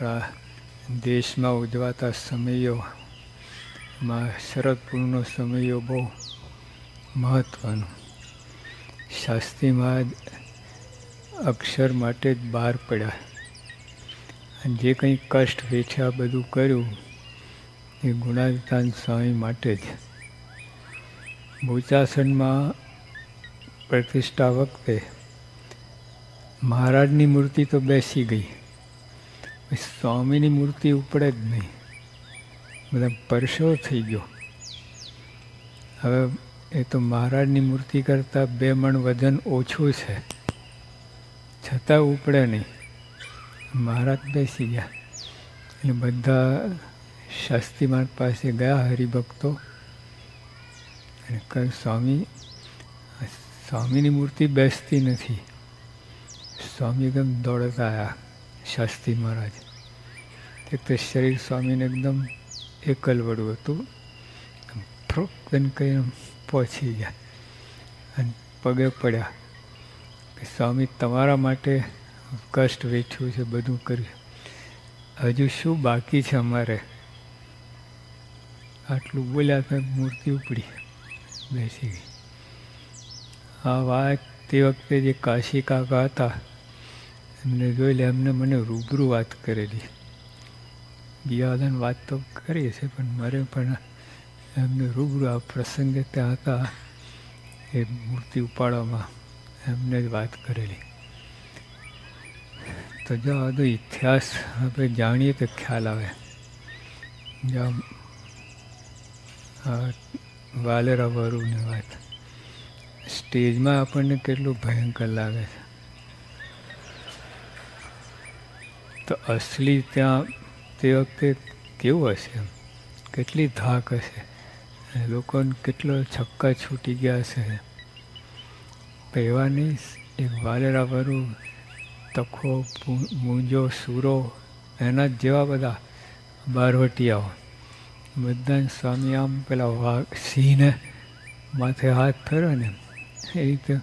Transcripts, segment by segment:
આપણા દેશમાં ઉજવાતા સમયોમાં શરદ પૂર્ણનો સમયો બહુ મહત્ત્વનો શાસ્ત્રીમાં અક્ષર માટે જ બહાર પડ્યા. અને જે કંઈ કષ્ટ વેઠ્યા બધું કર્યું, એ ગુણાધિતાન સ્વામી માટે જ. ભૂચાસનમાં પ્રતિષ્ઠા વખતે મહારાજની મૂર્તિ તો બેસી ગઈ. સ્વામીની મૂર્તિ ઉપડે જ નહીં. બધા પરસો થઈ ગયો. હવે એ તો મહારાજની મૂર્તિ કરતાં બે મણ વજન ઓછું છે. છતાં ઉપડે નહીં. મહારાજ બેસી ગયા. એટલે બધા શાસ્ત્રીમાન પાસે ગયા હરિભક્તો. અને કહ્યું, સ્વામી સ્વામીની મૂર્તિ બેસતી નથી. સ્વામી એકદમ દોડતા આવ્યા શાસ્ત્રી મહારાજ. એક તો શરીર સ્વામીને એકદમ એકલવડું હતું. ફ્રોકન કહીને પહોંચી ગયા. અને પગે પડ્યા કે સ્વામી તમારા માટે કષ્ટ વેઠ્યું છે, બધું કર્યું હજુ શું બાકી છે અમારે? આટલું બોલ્યા તો મૂર્તિ ઉપડી બેસી ગઈ. આ વાત તે વખતે જે કાશી કાકા હતા એમને જોઈ એમને મને રૂબરૂ વાત કરેલી. બિયાદન વાત તો કરી છે, પણ મારે પણ એમને રૂબરૂ આ પ્રસંગે ત્યાં હતા એ મૂર્તિ ઉપાડવામાં એમને જ વાત કરેલી. તો જો આ બધો ઇતિહાસ આપણે જાણીએ તો ખ્યાલ આવે. જ્યાં વાલેરા વરુની વાત. સ્ટેજમાં આપણને કેટલું ભયંકર લાગે છે. તો અસલી ત્યાં તે વખતે કેવું હશે? કેટલી ધાક હશે? લોકોને કેટલો છક્કા છૂટી ગયા એવા નહીં એક વાલેરા ભરું તખો મૂંજો સૂરો, એના જ જેવા બધા બારવટીયાઓ. બધા સ્વામી આમ પેલા વાઘ સિંહને માથે હાથ ફેરો ને, એ રીતે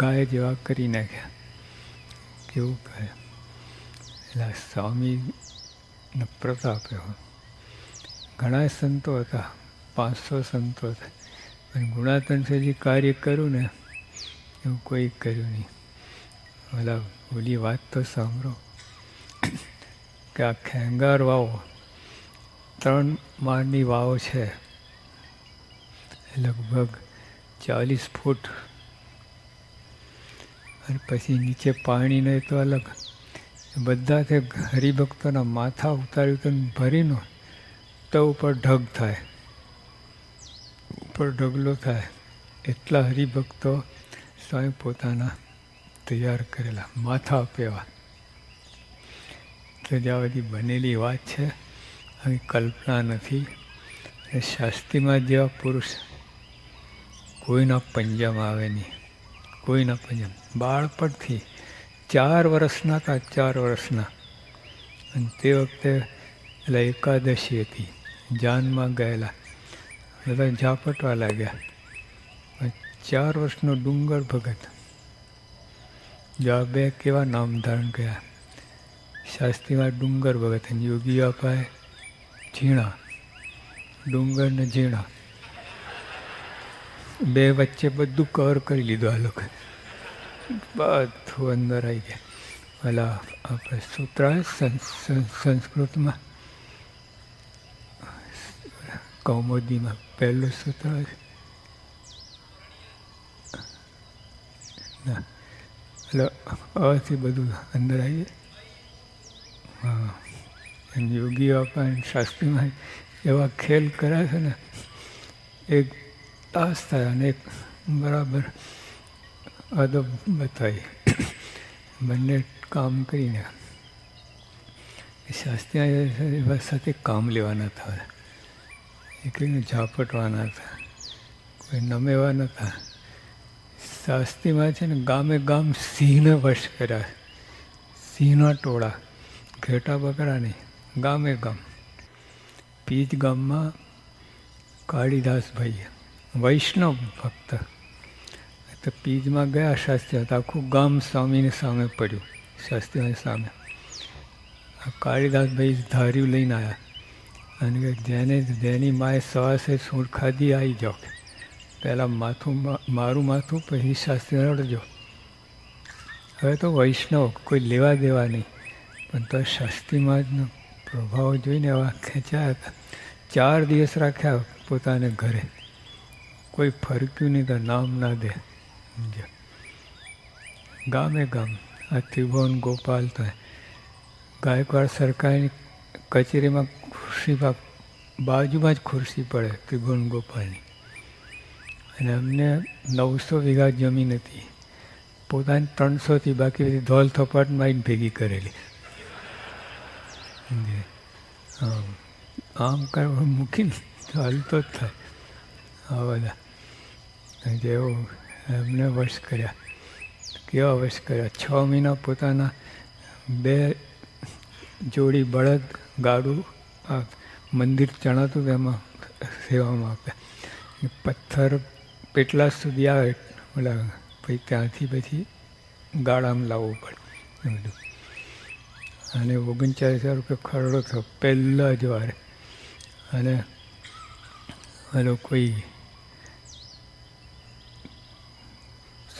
ગાય જેવા કરી નાખ્યા. કેવું કહે એટલે સ્વામીનો પ્રતાપ એવો ઘણા સંતો હતા પાંચસો સંતો હતા પણ ગુણાતંત્રજી કાર્ય કર્યું ને એવું કોઈ કર્યું નહીં ઓલા ઓલી વાત તો સાંભળો કે આ ખેંગાર વાવો ત્રણ માળની વાવ છે લગભગ ચાલીસ ફૂટ અને પછી નીચે પાણી નહીં તો અલગ. બધા તે હરિભક્તોના માથા ઉતાર્યું તો ભરીનો તો ઉપર ઢગ થાય. ઉપર ઢગલો થાય. એટલા હરિભક્તો સ્વયં પોતાના તૈયાર કરેલા, માથા આપેવા તો જ્યાં બધી બનેલી વાત છે આવી કલ્પના નથી. શાસ્ત્રીમાં જેવા પુરુષ કોઈના પંજામાં આવે નહીં. કોઈના ભજન બાળપણથી ચાર વર્ષના કાં ચાર વર્ષના. અને તે વખતે એટલે એકાદશી હતી. જાનમાં ગયેલા. બધા ઝાપટવા લાગ્યા. ચાર વર્ષનો ડુંગર ભગત. જો બે કેવા નામ ધારણ કર્યા? શાસ્ત્રીમાં ડુંગર ભગત યોગી અપાય ઝીણા. ડુંગર ને ઝીણા. બે વચ્ચે બધું કવર કરી લીધું આ લોકો. બધું અંદર આવી ગયા. પેલા આપણે સૂત્ર સંસ્કૃતમાં. કૌમોદીમાં પહેલું સૂત્ર એટલે અથી બધું અંદર આવી હા એમ યોગીઓ પણ શાસ્ત્રીમાં એવા ખેલ કર્યા છે ને, એક તાસ થાય અને એક બરાબર. અદબ બતાવી બંને કામ કરીને. શાસ્ત્રી સાથે કામ લેવાના હતા. એકલીને ઝાપટવાના હતા. કોઈ નમેવા નતા. શાસ્ત્રીમાં છે ને ગામે ગામ સિંહને વશ કર્યા. સિંહના ટોળા, ઘેટા બકરા નહીં, ગામે ગામ. પીજ ગામમાં કાળીદાસભાઈ વૈષ્ણવ ભક્ત. તો પીજમાં ગયા શાસ્ત્રી હતા. આખું ગામ સ્વામીની સામે પડ્યું. શાસ્ત્રીઓની સામે. આ કાળીદાસભાઈ ધાર્યું લઈને આવ્યા અને જેને જેની માએ સવાસે સૂર ખાધી આવી જાઓ. પહેલાં માથું મારું માથું, પછી શાસ્ત્રી રડજો હવે તો વૈષ્ણવ, કોઈ લેવા દેવા નહીં. પણ તો શાસ્ત્રીમાં પ્રભાવ જોઈને એવા ખેંચ્યા હતા. ચાર દિવસ રાખ્યા પોતાને ઘરે. કોઈ ફરક્યું નહીં તો નામ ના દે. ગામે ગામ. આ ત્રિભુવન, ગોપાલ તો ગાયકવાડ સરકારની કચેરીમાં ખુરશી બાજુમાં જ ખુરશી પડે ત્રિભુવન, ગોપાલની. અને અમને નવસો વીઘા જમીન હતી. પોતાની ત્રણસોથી બાકી બધી ધોલ થપાટ આવીને ભેગી કરેલી? આમ કરવા મૂકીને ચાલતો જ થાય. આ બધા. જેવો એમને વશ કર્યા. કેવા વશ કર્યા? છ મહિના પોતાના બે જોડી બળદ, ગાડું, આ મંદિર ચણાતું તેમાં સેવામાં આપ્યા. પથ્થર પેટલા સુધી આવે, ઓલા પછી ત્યાંથી પછી ગાળામાં લાવવું પડે એ બધું. અને ઓગણચાલીસ હજાર રૂપિયા ખરડો થયો, પહેલાં જ વારે. અને હલો કોઈ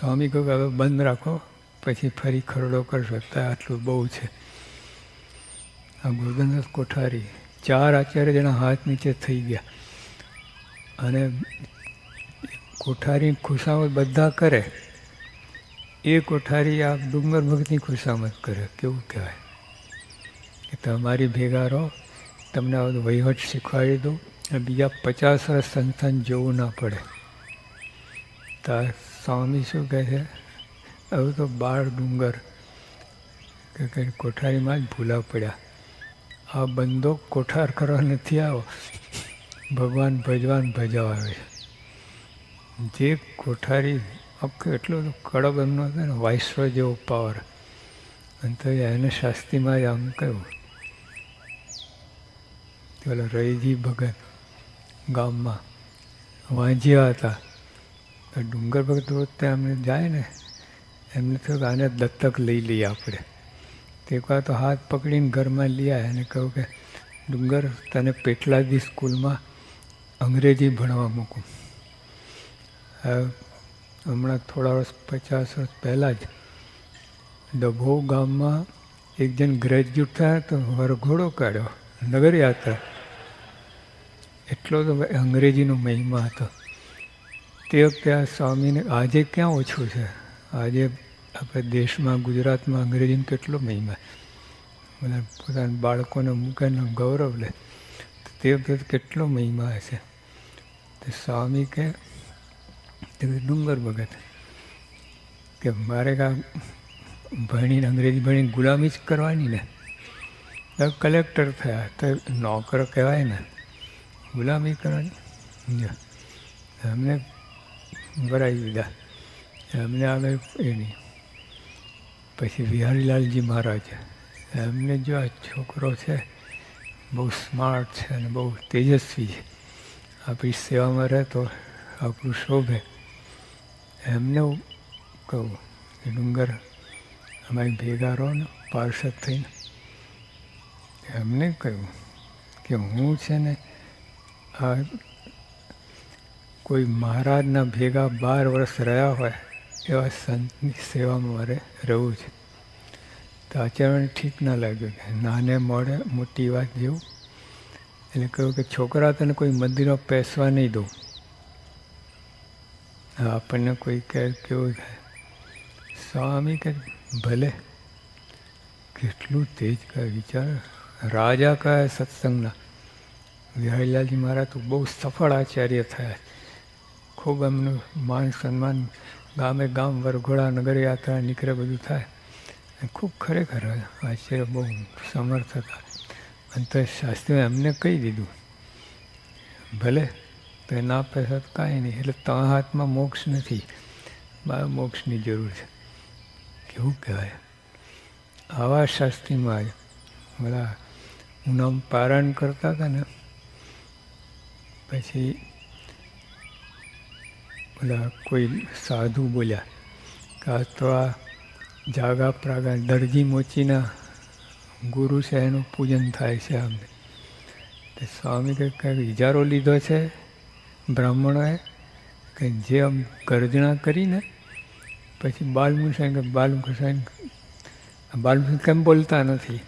સ્વામી કહ્યું કે, હવે બંધ રાખો, પછી ફરી ખરડો કરશો. ત્યાં આટલું બહુ છે. આ ગોરધનદાસ કોઠારી ચાર આચાર્ય જેના હાથ નીચે થઈ ગયા. અને કોઠારી ખુશામત બધા કરે. એ કોઠારી આ ડુંગર ભક્તની ખુશામત કરે. કેવું કહેવાય? કે તમારી ભેગા રહો, તમને આ બધું વહીવટ શીખવાડી દઉં અને બીજા પચાસ વર્ષ સંતાન જોવું ના પડે. તાર સ્વામી શું કહે છે? હવે તો બાર ડુંગર. કે કંઈ કોઠારીમાં જ ભૂલા પડ્યા. આ બંદો કોઠાર કરવા નથી આવો. ભગવાન ભજવાન ભજવા આવે છે. જે કોઠારી આખો એટલો બધો કડક એમનો હતો ને, વાઇસરો જેવો પાવર અને તો એને શાસ્ત્રીમાં જ આમ કહ્યું. પેલા રહીજી ભગત ગામમાં વાંજ્યા હતા. તો ડુંગર ભગત રોજ ત્યાં અમને જાય ને, એમને થયું કે આને દત્તક લઈ લઈએ આપણે. તે એક વાર તો હાથ પકડીને ઘરમાં લઈ આવ્યા અને કહ્યું કે, ડુંગર, તને પેટલાદી સ્કૂલમાં અંગ્રેજી ભણવા મૂકું. હમણાં થોડા વર્ષ, પચાસ વર્ષ પહેલાં જ ડભો ગામમાં એક જણ ગ્રેજ્યુએટ થયા તો વરઘોડો કાઢ્યો નગર યાત્રા એટલો તો અંગ્રેજીનો મહિમા હતો. તે વખતે આ સ્વામીને આજે ક્યાં ઓછું છે? આજે આપણે દેશમાં, ગુજરાતમાં અંગ્રેજીનો કેટલો મહિમા બધા પોતાના બાળકોને મૂકેને ગૌરવ લે. તે વખતે કેટલો મહિમા હશે? તે સ્વામી કે ડુંગર ભગત કે મારે કા ભણીને અંગ્રેજી ભણીને ગુલામી જ કરવાની ને. કલેક્ટર થયા. તો નોકરો કહેવાય ને, ગુલામી કરવાની? અમને ભરાઈ દીધા. એમને આગળ એ નહીં પછી વિહારીલાલજી મહારાજ. એમને જો આ છોકરો છે, બહુ સ્માર્ટ છે અને બહુ તેજસ્વી છે. આપણી સેવામાં રહે તો આપણું શોભે. એમને કહું, કે ડુંગર અમારી ભેગા રહો ને, પાર્ષદ થઈને. એમને કહ્યું કે હું છે ને આ કોઈ મહારાજના ભેગા બાર વર્ષ રહ્યા હોય, એવા સંતની સેવામાં મારે રહેવું છે. તો આચરણ ઠીક ના લાગ્યું કે નાને મોડે મોટી વાત જેવું. એટલે કહ્યું કે છોકરા તને કોઈ મંદિરમાં પેસવા નહીં દઉં. આપણને કોઈ કહે કેવું થાય સ્વામી, કે ભલે કેટલું તેજ કહે વિચાર. રાજા કહે સત્સંગના. વિહારીલાલજી મહારાજ તો બહુ સફળ આચાર્ય થયા ખૂબ એમનું માન સન્માન ગામે ગામ વરઘોડા નગર યાત્રા નીકળે બધું થાય. ખૂબ ખરેખર આચાર્ય બહુ સમર્થ હતા. અને તો શાસ્ત્રીઓ એમને કહી દીધું, ભલે તો ના પૈસા તો કાંઈ નહીં, એટલે ત્રણ હાથમાં મોક્ષ નથી. મારે મોક્ષની જરૂર છે. કેવું કહેવાય? આવા શાસ્ત્રીમાં બધા હું નામ પારાયણ કરતા હતા ને, પછી ઓલા કોઈ સાધુ બોલ્યા કે આ તો આ જાગા પ્રાગા દરજી મોચીના ગુરુ છે, એનું પૂજન થાય છે અમને તે સ્વામી કંઈક કંઈક ઇજારો લીધો છે, બ્રાહ્મણોએ કે જે આમ ગર્જના કરીને પછી બાલમુસાઈ કે બાલમુસાઈ બાલમુસાઈ કેમ બોલતા નથી?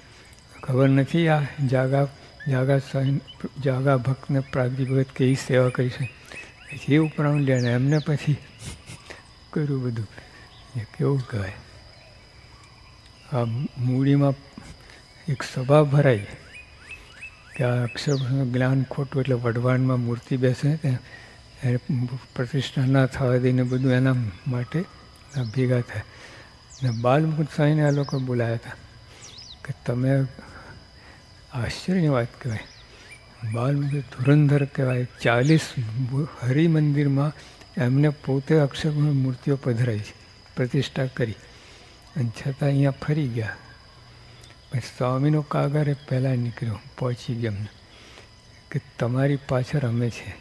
ખબર નથી આ જાગા જાગા જાગા ભક્તને પ્રાગજી ભગત કેવી સેવા કરી છે. પછી એ ઉપરાંત લે એમને પછી કર્યું બધું. એ કેવું કહેવાય? આ મૂડીમાં એક સભા ભરાઈ. કે આ અક્ષર જ્ઞાન ખોટું એટલે વઢવાણમાં મૂર્તિ બેસે ત્યાં પ્રતિષ્ઠા ના થવા દઈને બધું એના માટે ભેગા થાય. ને સાંઈને આ લોકો બોલાયા હતા. કે તમે આશ્ચર્યની વાત કહેવાય. બાલમુકુદ ધુરંધર કહેવાય. ચાલીસ હરિમંદિરમાં એમને પોતે અક્ષરગુણ મૂર્તિઓ પધરાઈ છે. પ્રતિષ્ઠા કરી. અને છતાં અહીંયા ફરી ગયા. પછી સ્વામીનો કાગર એ પહેલાં નીકળ્યો, પહોંચી ગયા એમને. કે તમારી પાછળ અમે છે.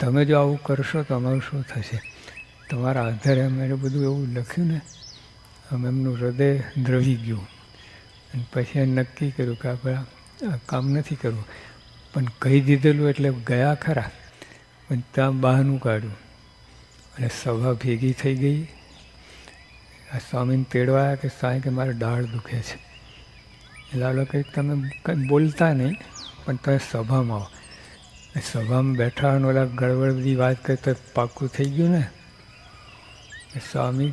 તમે જો આવું કરશો તો અમારું શું થશે? તમારા આધારે અમે બધું એવું લખ્યું ને, અમે એમનું હૃદય દ્રવી ગયું. અને પછી નક્કી કર્યું કે આપણે આ કામ નથી કરવું. પણ કહી દીધેલું એટલે ગયા ખરા. પણ ત્યાં બહારનું કાઢ્યું. અને સભા ભેગી થઈ ગઈ. આ સ્વામીને તેડવાયા કે સ્વામી કે મારે દાળ દુખે છે. એટલે આ લોકો તમે કંઈ બોલતા નહીં, પણ તમે સભામાં આવો. સભામાં બેઠા અને ઓલા ગડબડ બધી વાત કરી તો પાકું થઈ ગયું ને. સ્વામી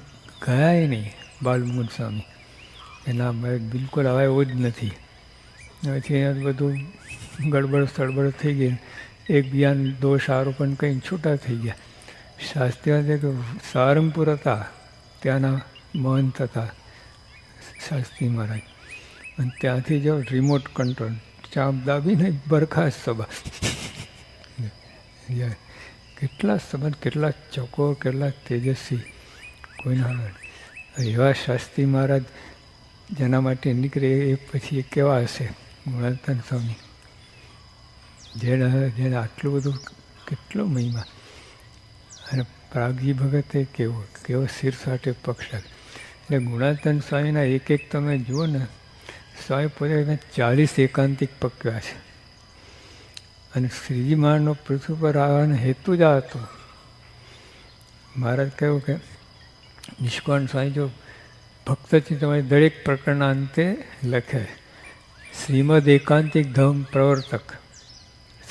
ગયા નહીં બાલમુદ સ્વામી. એના બિલકુલ હવે એવું જ નથી. પછી બધું ગડબડ, સડબડ થઈ ગઈ. એકબીજાને દોષ આરોપણ કંઈ છૂટા થઈ ગયા. શાસ્ત્રી કે સારંગપુર હતા. ત્યાંના મહંત હતા શાસ્ત્રી મહારાજ. અને ત્યાંથી જો રિમોટ કંટ્રોલ ચાપ દાબીને બરખાસ્ત સભા. કેટલા સંબંધ કેટલા ચોકો, કેટલા તેજસ્વી. કોઈના એવા શાસ્ત્રી મહારાજ જેના માટે નીકળે એ પછી કેવા હશે? ગુણાતન સ્વામી. જેને જેને આટલું બધું કેટલો મહિમા. અને પ્રાગજી ભગતે કેવો કેવો શિર સાથે પક્ષ એટલે ગુણાતન સ્વામીના એક એક તમે જુઓ ને, સ્વામી પોતે ચાલીસ એકાંતિક પક્યા છે. અને શ્રીજી મહારાજનો પૃથ્વી પર આવવાનો હેતુ જ આ હતો. મહારાજ કહ્યું કે, નિષ્કોણ સ્વામી જો ભક્તથી તમારી દરેક પ્રકરણના અંતે લખે, શ્રીમદ એકાંતિક ધમ પ્રવર્તક.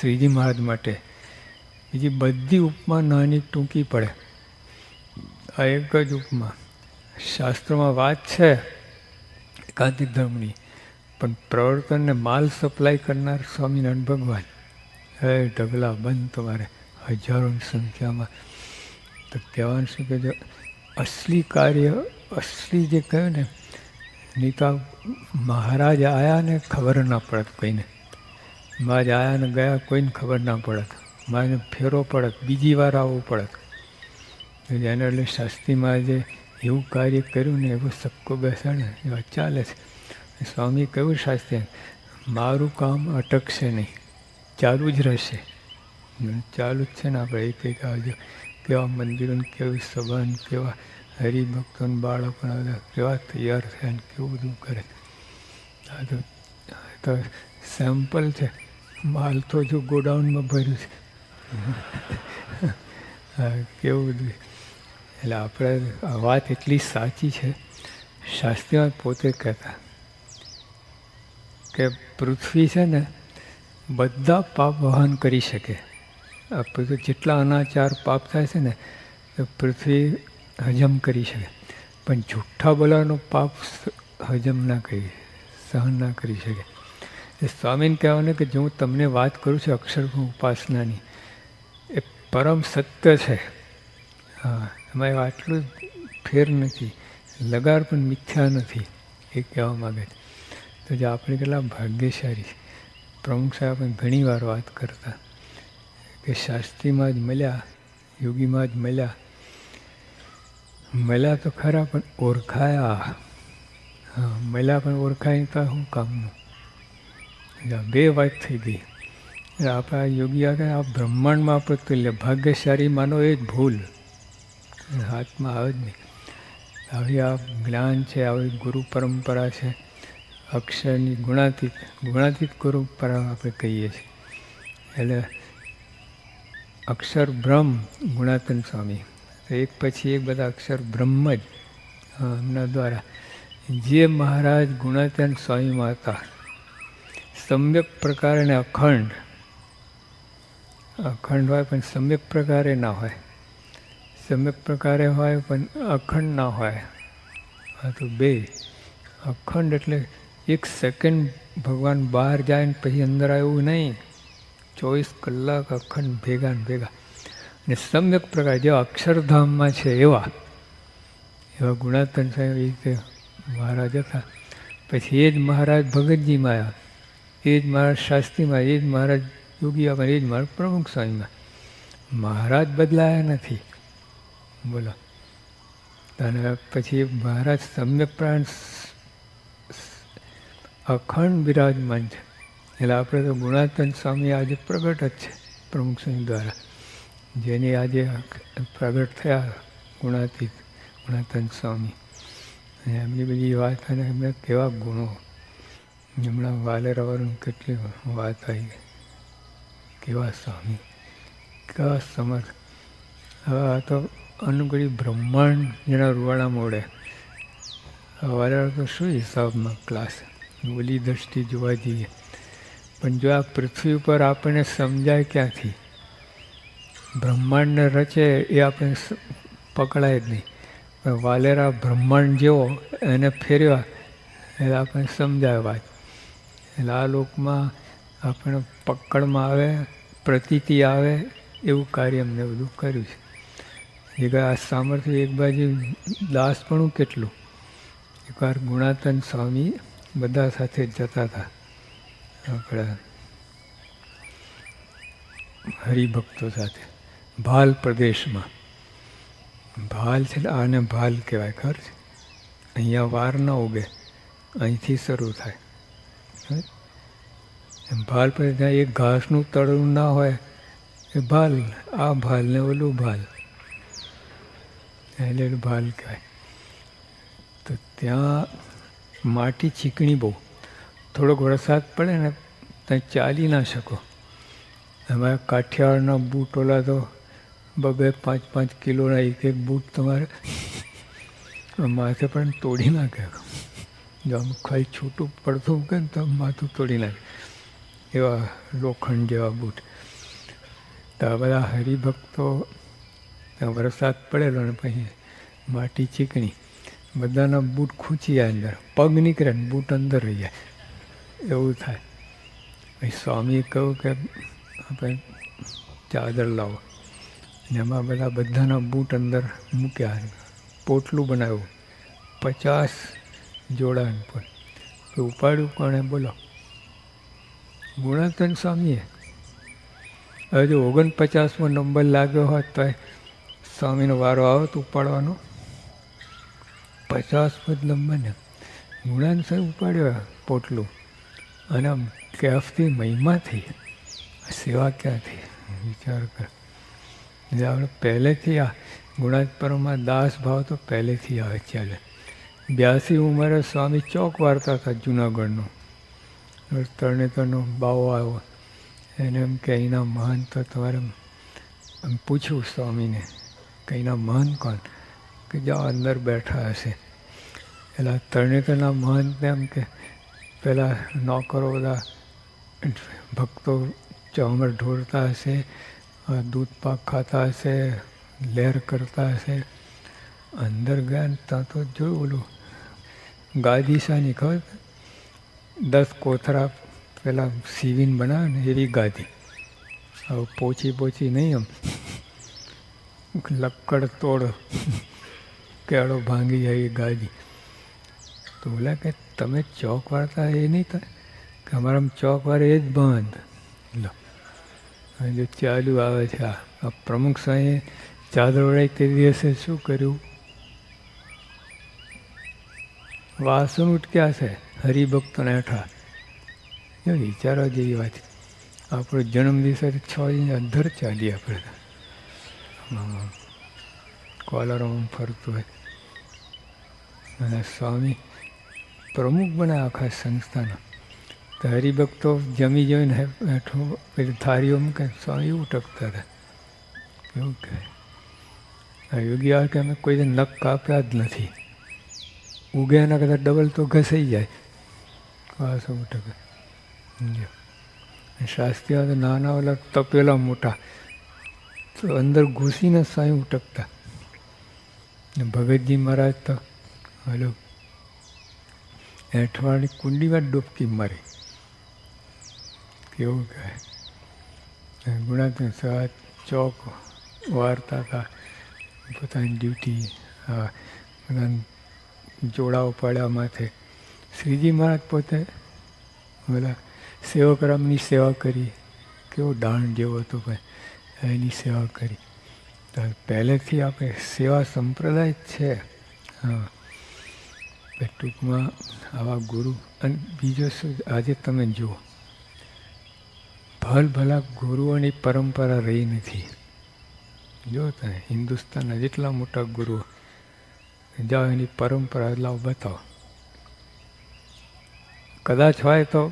શ્રીજી મહારાજ માટે. બીજી બધી ઉપમા નાની ટૂંકી પડે. આ એક જ ઉપમા. શાસ્ત્રોમાં વાત છે એકાંતિક ધર્મની, પણ પ્રવર્તનને માલ સપ્લાય કરનાર સ્વામિનારાયણ ભગવાન. હે ઢગલા, બંધ તમારે હજારોની સંખ્યામાં. તો કહેવાનું શું કે જો અસલી કાર્ય, અસલી જે કહ્યું ને, નીતા મહારાજ આવ્યા ને ખબર ના પડત કોઈને. મહારાજ આયા ને ગયા કોઈને ખબર ના પડત. મારે ફેરો પડત, બીજી વાર આવવું પડત. એને એટલે શાસ્ત્રીમાં જે એવું કાર્ય કર્યું ને એવું સબકો બેસાડે, એવા ચાલે છે. સ્વામી કહ્યું શાસ્ત્રી મારું કામ અટકશે નહીં, ચાલુ જ રહેશે. ચાલુ જ છે ને આપણે એક એક આવજો. કેવા મંદિરોને, કેવી સભાન, કેવા હરિભક્તોને, બાળકોને કેવા તૈયાર થયા ને કેવું બધું કરે. આ તો સેમ્પલ છે. માલ તો જો ગોડાઉનમાં ભર્યું છે. કેવું બધું. એટલે આપણે વાત એટલી સાચી છે શાસ્ત્રીમાં પોતે કહેતા કે પૃથ્વી છે ને, બધા પાપ વહન કરી શકે. આ પૃથ્વી જેટલા અનાચાર પાપ થાય છે ને એ પૃથ્વી હજમ કરી શકે. પણ જુઠ્ઠા બોલાનો પાપ હજમ ના કરી, સહન ના કરી શકે. એ સ્વામીને કહેવાનું કે જો હું તમને વાત કરું છું અક્ષરભૂ ઉપાસનાની, એ પરમ સત્ય છે. હા, એમાં આટલું ફેર નથી, લગાર પણ મિથ્યા નથી, એ કહેવા માગે છે. તો જે આપણે કેટલા ભાગ્યશાળી પ્રમુખ સાહેબ ઘણી વાર વાત કરતા કે શાસ્ત્રીમાં જ મળ્યા, યોગીમાં જ મળ્યા. મળ્યા તો ખરા, પણ ઓળખાયા. હા, મળ્યા પણ ઓળખાય તો શું કામનું? બે વાત થઈ ગઈ. આપણા યોગી આગળ, આ બ્રહ્માંડમાં આપણે તુલ્ય ભાગ્યશાળી માનો એ જ ભૂલ. હાથમાં આવે જ નહીં. આવી આ જ્ઞાન છે આવી ગુરુ પરંપરા છે, અક્ષરની ગુણાતીત ગુણાતીત ગુરુ પરંપરા આપણે કહીએ છીએ. એટલે અક્ષર બ્રહ્મ ગુણાતન સ્વામી. એક પછી એક બધા અક્ષર બ્રહ્મ જ એમના દ્વારા. જે મહારાજ ગુણાતન સ્વામીમાં હતા સમ્યક પ્રકારે ને અખંડ. અખંડ હોય પણ સમ્યક પ્રકારે ના હોય. સમ્યક પ્રકારે હોય પણ અખંડ ના હોય. આ તો બે. અખંડ એટલે એક સેકન્ડ ભગવાન બહાર જાય ને પછી અંદર આવ્યું નહીં. ચોવીસ કલાક અખંડ ભેગા ને ભેગા. ને સમ્યક પ્રકાર જેવા અક્ષરધામમાં છે એવા એવા ગુણાતન સાહેબ એ રીતે મહારાજ હતા. પછી એ જ મહારાજ ભગતજીમાં આવ્યા. એ જ મહારાજ શાસ્ત્રીમાં એ જ મહારાજ યોગીયામાં એ જ મહારાજ પ્રમુખ સ્વામીમાં. મહારાજ બદલાયા નથી. બોલો. અને પછી મહારાજ સમ્યક પ્રાણ અખંડ બિરાજમાન છે. એટલે આપણે તો ગુણાતન સ્વામી આજે પ્રગટ જ છે, પ્રમુખ સ્વામી દ્વારા. જેની આજે પ્રગટ થયા ગુણાતીત ગુણાતન સ્વામી. અને એમની બધી વાત અને એમને કેવા ગુણો. હમણાં વાલેરાવાનું કેટલી વાત આવી કેવા સ્વામી, કેવા સમર્થ. હવે આ તો અનુગળી બ્રહ્માંડ જેના રૂવાડા મોડે. વાલેરા તો શું હિસાબમાં ક્લાસ ઓલી દ્રષ્ટિ જોવા જઈએ. પણ જો આ પૃથ્વી ઉપર આપણને સમજાય ક્યાંથી? બ્રહ્માંડને રચે એ આપણે પકડાય જ નહીં. પણ વાલેરા બ્રહ્માંડ જેવો એને ફેરવા એટલે આપણે સમજાય વાત. એટલે આ લોકમાં આપણે પકડમાં આવે, પ્રતીતિ આવે, એવું કાર્ય અમને બધું કર્યું છે. એક આ સામર્થ્ય એક બાજુ દાસપણું કેટલું? એકવાર ગુણાતન સ્વામી બધા સાથે જતા હતા. આપણા હરિભક્તો સાથે. ભાલ પ્રદેશમાં. ભાલ છે આને ભાલ કહેવાય ખર છે? અહીંયા વાર ન ઉગે. અહીંથી શરૂ થાય. ભાલ પર ત્યાં એક ઘાસનું તળું ના હોય, એ ભાલ, આ ભાલ ને ઓલું ભાલ. એટલે ભાલ કહેવાય. તો ત્યાં માટી ચીકણી બહુ. થોડોક વરસાદ પડે ને ત્યાં ચાલી ના શકો. અમારા કાઠિયાવાડના બૂટ ઓલા તો બબે પાંચ પાંચ કિલોના એક એક બૂટ તમારે, માથે પણ તોડી નાખે. જો આમ ખાલી છૂટું પડતું કે તો માથું તોડી નાખે. એવા લોખંડ જેવા બૂટ. તો બધા હરિભક્તો વરસાદ પડેલો ને પછી માટી ચીકણી. બધાના બૂટ ખૂંચી જાય અંદર. પગ નીકળે ને બૂટ અંદર રહી જાય. એવું થાય. પછી સ્વામીએ કહ્યું કે આપણે ચાદર લાવો. ને એમાં બધા બધાના બૂટ અંદર મૂક્યા. પોટલું બનાવ્યું. પચાસ જોડાણ પણ તો ઉપાડ્યું કોણે? બોલો. ગુણાતન સ્વામીએ. હજુ ઓગણપચાસમો નંબર લાગ્યો હોત તો સ્વામીનો વારો આવે તો ઉપાડવાનો. પચાસ જ નંબરને ગુણાન સાહેબ ઉપાડ્યો પોટલું. અને આમ કેફથી મહિમાથી સેવા ક્યાંથી વિચાર કર. એટલે આપણે પહેલેથી આ ગુણાત્પરમાં દાસ ભાવ તો પહેલેથી આવે ચાલે. બ્યાસી ઉંમરે સ્વામી ચોક વાર્તા હતા જુનાગઢનો. તરણેતરનો બાવો આવ્યો. એને એમ કે અહીંના મહાન તો તમારે એમ પૂછ્યું સ્વામીને કે અહીંના મહાન કોણ? કે, જાઓ અંદર બેઠા હશે. એટલે તરણેતરના મહંતને એમ કે, પેલા નોકરો બધા ભક્તો ચોમર ઢોળતા હશે દૂધ પાક ખાતા હશે, લહેર કરતા હશે. અંદર ગયા ત્યાં તો જોયું ઓલું ગાદી શાની ખબર? દસ કોથરા પેલા સીવીને બનાવે ને એવી ગાધી હવે પોચી પોચી નહીં એમ લક્કડ તોડ કેળો ભાંગી જાય ગાદી. તો બોલા કે તમે ચોક વાળતા એ નહીં થાય? કે અમારા ચોક વાળે એ જ બંધ. લો. અને જો ચાલુ આવે છે આ. પ્રમુખ સાંઈએ ચાદર વડાઈ તે દિવસે શું કર્યું? વાસણ ઉટક્યા છે, હરિભક્તોને હેઠા એ વિચારવા જેવી વાત આપણો જન્મ દિવસે છ ઇંચ અધર ચાલીએ આપણે કોલરમાં ફરતું હોય. અને સ્વામી પ્રમુખ બને આખા સંસ્થાના. તો હરિભક્તો જમી જોઈને હેઠું પેલી થાળીઓ મૂકે સ્વામી ઉટકતા હતા. એવું કહે. આ યોગી આવે કે અમે કોઈ નખ કાપ્યા જ નથી. ઉગે એના કરતાં ડબલ તો ઘસાઈ જાય. વાસો ટકે સમજો શાસ્ત્રીઓ તો નાના ઓલા તપેલા મોટા. તો અંદર ઘૂસીને સાંઈ ઉટકતા. ને ભગતજી મહારાજ તો હલો એઠવાડની કુંડીમાં ડૂબકી મારી. કેવું કહે ગુણાત્મક સવા ચોક વાર્તા હતા. પોતાની ડ્યુટી હા બધા જોડાઓ પાડ્યા માથે. શ્રીજી મહારાજ પોતે બોલા સેવકરામની સેવા કરી. કેવો દાણ જેવો હતો ભાઈ, એની સેવા કરી. તો પહેલેથી આપણે સેવા સંપ્રદાય જ છે. હા. ટૂંકમાં આવા ગુરુ અને બીજો શું, આજે તમે જુઓ. ભલ ભલા ગુરુઓની પરંપરા રહી નથી. જો તમે હિન્દુસ્તાનના જેટલા મોટા ગુરુઓ જાઓ એની પરંપરા લાવ બતાવો. કદાચ હોય તો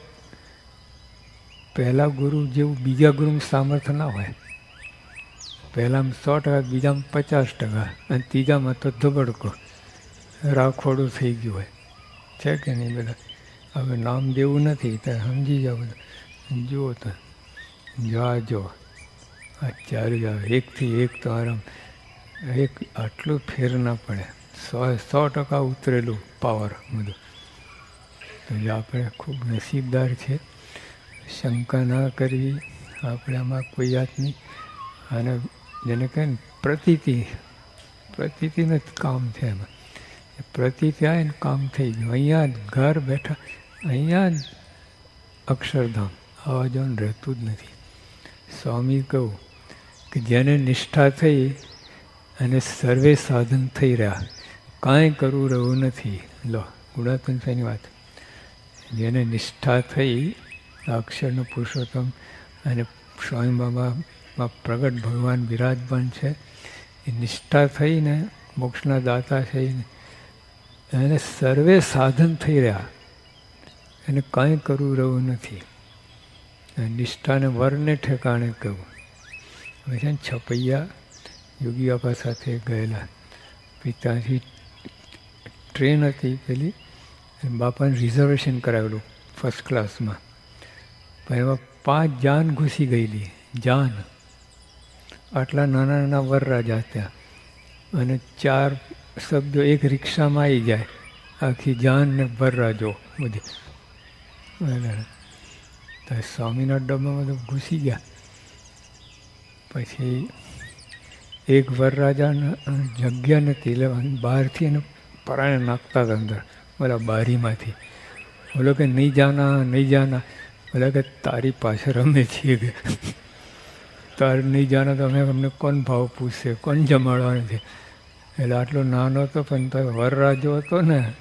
પહેલાં ગુરુ જેવું બીજા ગુરુનું સામર્થ્ય ના હોય. પહેલાંમાં સો ટકા, બીજામાં પચાસ ટકા અને ત્રીજામાં તો ધબડકો. રાખોડું થઈ ગયું હોય. છે કે નહીં બધા? હવે નામ દેવું નથી, તો સમજી જાઓ બધા. જુઓ તો, જા જો. આ ચારે જાઓ. એકથી એક તો આરામ. એક આટલું ફેર ના પડે. સો સો ટકા ઉતરેલું પાવર બધું. તો આપણે ખૂબ નસીબદાર છે. શંકા ના કરવી. આપણે આમાં કોઈ જાતની અને જેને કહે ને પ્રતીતિ, પ્રતીતિનું જ કામ છે એમાં. પ્રતીતિ આવે ને કામ થઈ ગયું. અહીંયા જ ઘર બેઠા, અહીંયા જ અક્ષરધામ. આવા જવાનું રહેતું જ નથી. સ્વામી કહું કે જેને નિષ્ઠા થઈ અને સર્વે સાધન થઈ રહ્યા કાંઈ કરવું રહ્યું નથી. લો ગુણાતન સાઈની વાત. જેને નિષ્ઠા થઈ અક્ષરનો પુરુષોત્તમ અને સ્વામી બાબામાં પ્રગટ ભગવાન બિરાજમાન છે, એ નિષ્ઠા થઈને, મોક્ષના દાતા થઈને, એને સર્વે સાધન થઈ રહ્યા. એને કાંઈ કરવું રહ્યું નથી. નિષ્ઠાને વરને ઠેકાણે કહ્યું. હવે છે ને છપૈયા યોગી બાપા સાથે ગયેલા. ત્યાંથી ટ્રેન હતી પેલી બાપાને રિઝર્વેશન કરાવેલું ફર્સ્ટ ક્લાસમાં પણ એમાં પાંચ જાન ઘૂસી ગયેલી, જાન. આટલા નાના નાના વરરાજા ત્યાં અને ચાર શબ્દો એક રિક્ષામાં આવી જાય. આખી જાન ને વરરાજો બધી. તો સ્વામીના ડબ્બામાં બધું ઘૂસી ગયા. પછી એક વરરાજાના જગ્યા નથી એટલે બહારથી એને પરાણે નાખતા હતા અંદર. બોલા બારીમાંથી. બોલો કે, નહીં જાના નહીં જાના. બોલા કે, તારી પાછળ અમે છીએ કે. તાર નહીં જાના તો અમે અમને કોણ ભાવ પૂછશે? કોણ જમાડવાનું છે? એટલે આટલો નાનો હતો, પણ તો વરરાજો હતો ને,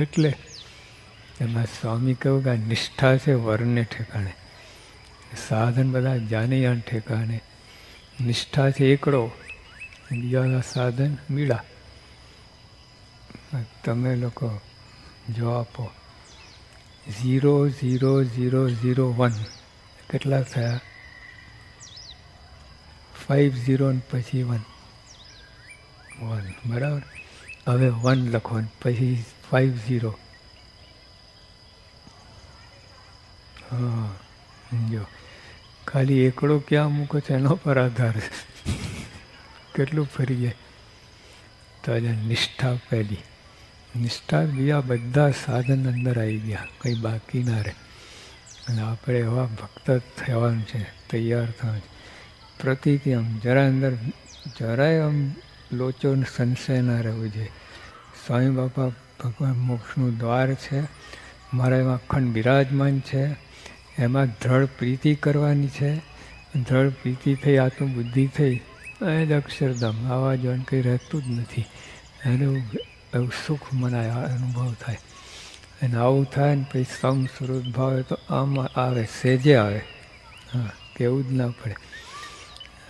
એટલે એમાં સ્વામી કહ્યું કે આ નિષ્ઠા છે વરને ઠેકાણે. સાધન બધા જાનૈયાન ઠેકાણે. નિષ્ઠા છે એકડો. બીજા સાધન મીડા. તમે લોકો જો આપો. Zero zero zero zero, one. કેટલા થયા? ફાઇવ ઝીરો પછી વન. વન, બરાબર? હવે વન લખવાનું પછી ફાઇવ ઝીરો. હા, જો. ખાલી એકડો ક્યાં મૂકો છો? એનો પર આધાર. કેટલું ફરી જાય? તો આજે નિષ્ઠા પહેલી. નિષ્ઠા બીજા બધા સાધન અંદર આવી ગયા. કંઈ બાકી ના રહે. અને આપણે એવા ભક્ત થવાનું છે, તૈયાર થવાનું છે. પ્રતિથી આમ જરા અંદર, જરાય આમ લોચો સંશય ના રહેવું જોઈએ. સ્વામી બાપા ભગવાન મોક્ષનું દ્વાર છે, મારા એમાં અખંડ બિરાજમાન છે, એમાં દ્રઢ પ્રીતિ કરવાની છે, દ્રઢ પ્રીતિ થઈ આત્મબુદ્ધિ થઈ. એ જ અક્ષરધામ, આવા જવાનું કંઈ રહેતું જ નથી. એનું એવું સુખ મને અનુભવ થાય અને આવું થાય ને પછી સમ સ્વરૂપ ભાવે તો આમાં આવે સેજે આવે હા કેવું જ ના પડે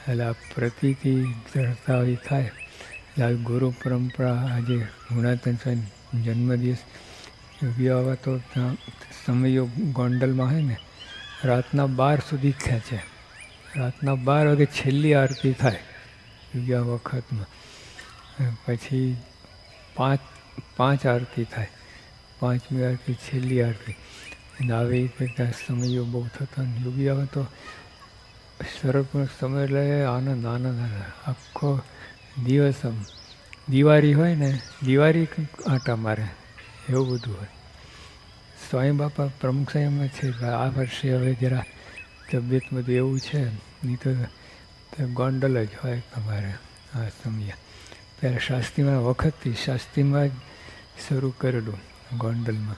એટલે આ પ્રતિથી દ્રઢતા થાય એટલે આવી ગુરુ પરંપરા આજે ગુણાતન સ્વામી જન્મદિવસ વિવાહ તો સમયો ગોંડલમાં હોય ને રાતના બાર સુધી ખેંચે રાતના બાર વાગે છેલ્લી આરતી થાય યોગી વખતમાં પછી પાંચ પાંચ આરતી થાય. પાંચમી આરતી છેલ્લી આરતી. અને આવી રીતે સમયો બહુ થતા અને યોગી આવે તો સરળ સમય એટલે આનંદ આનંદ આખો દિવસ આમ. દિવાળી હોય ને, દિવાળી આંટા મારે. એવું બધું હોય. સ્વામી બાપા પ્રમુખ સાહેબમાં છે આ વર્ષે હવે જરા તબિયત બધું એવું છે. નહીં તો ગોંડલ જ હોય તમારે આ સમય. પહેલાં શાસ્ત્રીમાં વખતથી શાસ્ત્રીમાં જ શરૂ કરેલું ગોંડલમાં.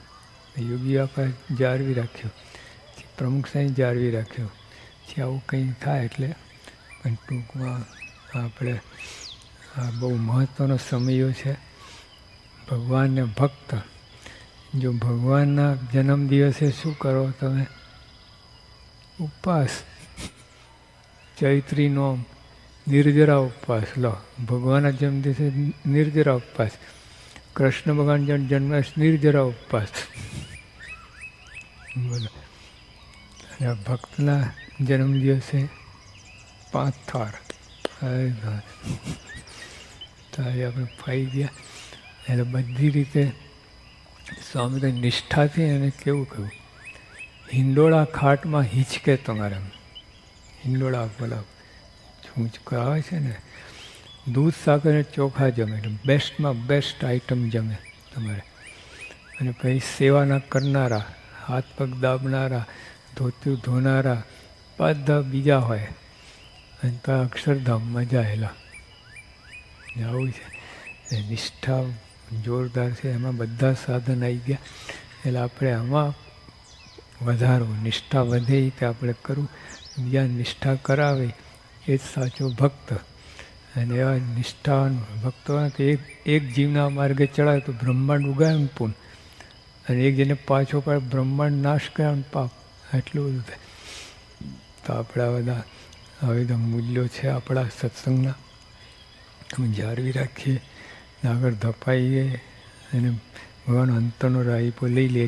યોગી બાપા જાળવી રાખ્યું. પ્રમુખ સાહેબ જાળવી રાખ્યો. પછી આવું કંઈ થાય એટલે પણ ટૂંકમાં આપણે આ બહુ મહત્ત્વનો સમયો છે. ભગવાનને ભક્ત. જો ભગવાનના જન્મ દિવસે શું કરો તમે? ઉપવાસ. ચૈત્રી નોમ. નિર્જરા ઉપવાસ લો ભગવાનના જન્મ દિવસે નિર્જરા ઉપવાસ કૃષ્ણ ભગવાન જન્મ નિર્જરા ઉપવાસ બોલો અને ભક્તના જન્મ દિવસે પાંચ થાર હરે ભગવાન. તો આજે આપણે ફાઈ ગયા એટલે બધી રીતે સ્વામી તો નિષ્ઠાથી એને કેવું કહ્યું હિંડોળા ખાટમાં હિંચકે તમારે હિંડોળા બોલા છૂંચકો આવે છે ને, દૂધ સાકર અને ચોખા જમે, એટલે બેસ્ટમાં બેસ્ટ આઈટમ જમે તમારે. અને પછી સેવાના કરનારા, હાથ પગ દાબનારા, ધોતું ધોનારા, બધા બીજા હોય. અને તો અક્ષરધામમાં જાયેલા આવું છે. નિષ્ઠા, જોરદાર છે. એમાં બધા સાધન આવી ગયા. એટલે આપણે આમાં વધારવું. નિષ્ઠા વધે એ રીતે આપણે કરવું. બીજા નિષ્ઠા કરાવે. એ જ સાચો ભક્ત. અને એવા નિષ્ઠાવાન ભક્તો હોય તો એક એક જીવના માર્ગે ચડાય તો બ્રહ્માંડ ઉગાય પૂન. અને એક જેને પાછો પાડ બ્રહ્માંડ નાશ કર્યા પાપ. એટલું બધું થાય. તો આપણા બધા આ બધા મૂલ્યો છે આપણા સત્સંગના. અમે જાળવી રાખીએ, આગળ ધપાઈએ અને ભગવાન અંતરનો રાહીપો લઈ લે